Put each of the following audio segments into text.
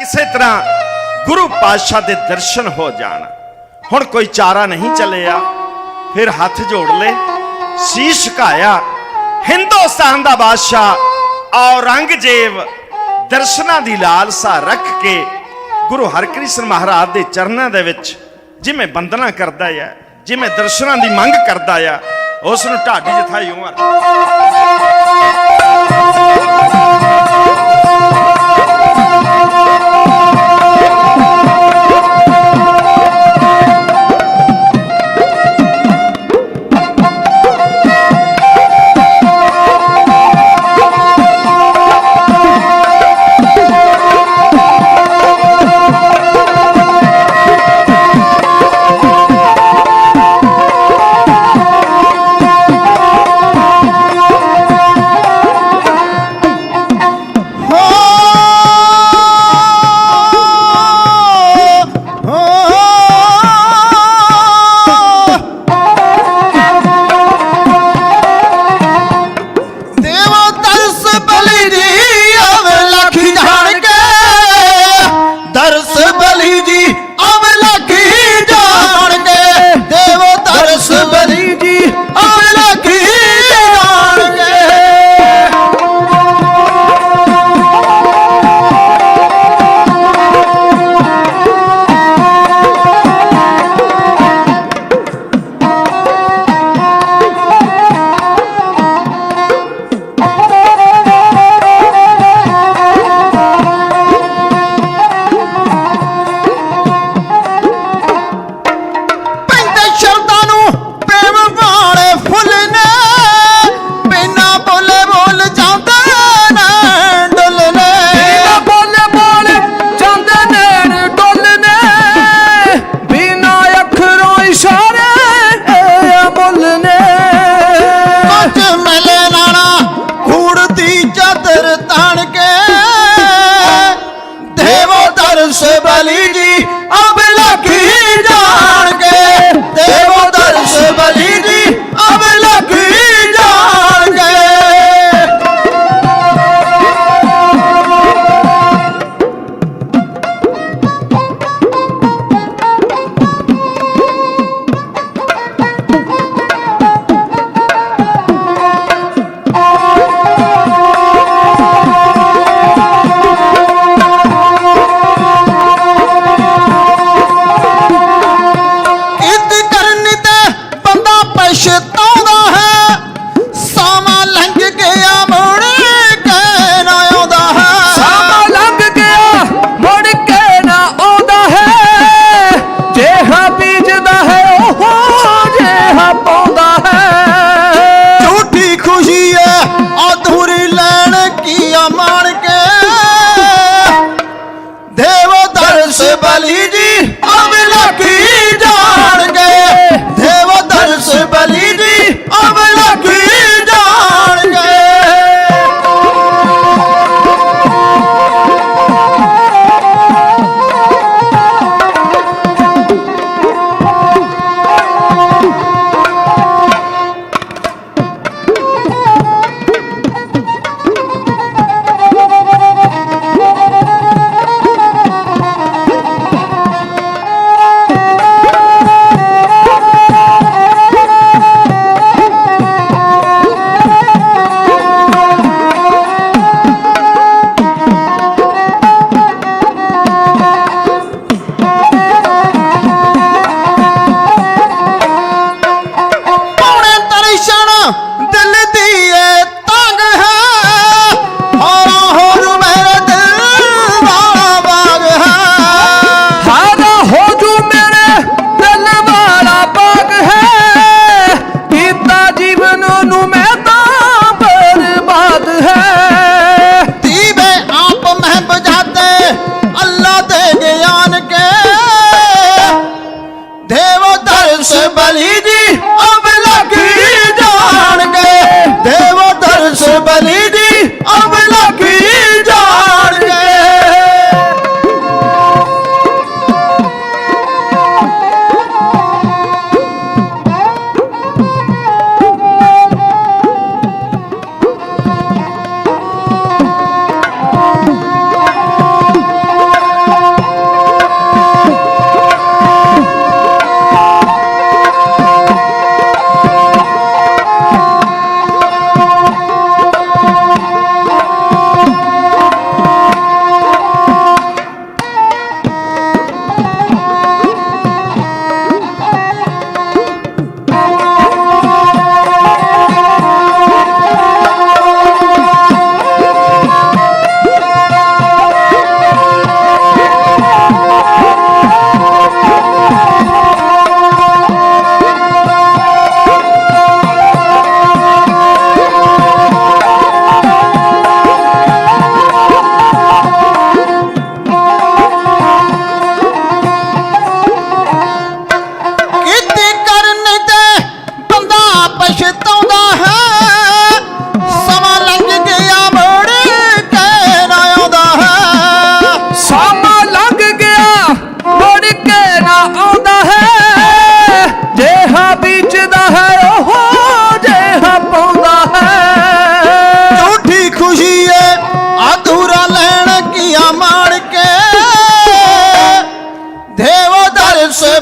ਕਿਸੇ ਤਰ੍ਹਾਂ ਗੁਰੂ ਪਾਤਸ਼ਾਹ ਦੇ ਦਰਸ਼ਨ ਹੋ ਜਾਣ। ਹੁਣ ਕੋਈ ਚਾਰਾ ਨਹੀਂ ਚੱਲਿਆ। ਫਿਰ ਹੱਥ ਜੋੜ ਲਏ, ਸੀਸ ਝੁਕਾਇਆ ਹਿੰਦੁਸਤਾਨ ਦਾ ਬਾਦਸ਼ਾਹ ਔਰੰਗਜ਼ੇਬ ਦਰਸ਼ਨਾਂ ਦੀ ਲਾਲਸਾ ਰੱਖ ਕੇ ਗੁਰੂ ਹਰਕ੍ਰਿਸ਼ਨ ਮਹਾਰਾਜ ਦੇ ਚਰਨਾਂ ਦੇ ਵਿੱਚ ਜਿਵੇਂ ਬੰਦਨਾ ਕਰਦਾ ਆ, ਜਿਵੇਂ ਦਰਸ਼ਨਾਂ ਦੀ ਮੰਗ ਕਰਦਾ ਆ ਉਸ ਨੂੰ ਢਾਡੀ ਜਥਾਈ ਉਮਰ। você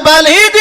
বালিদ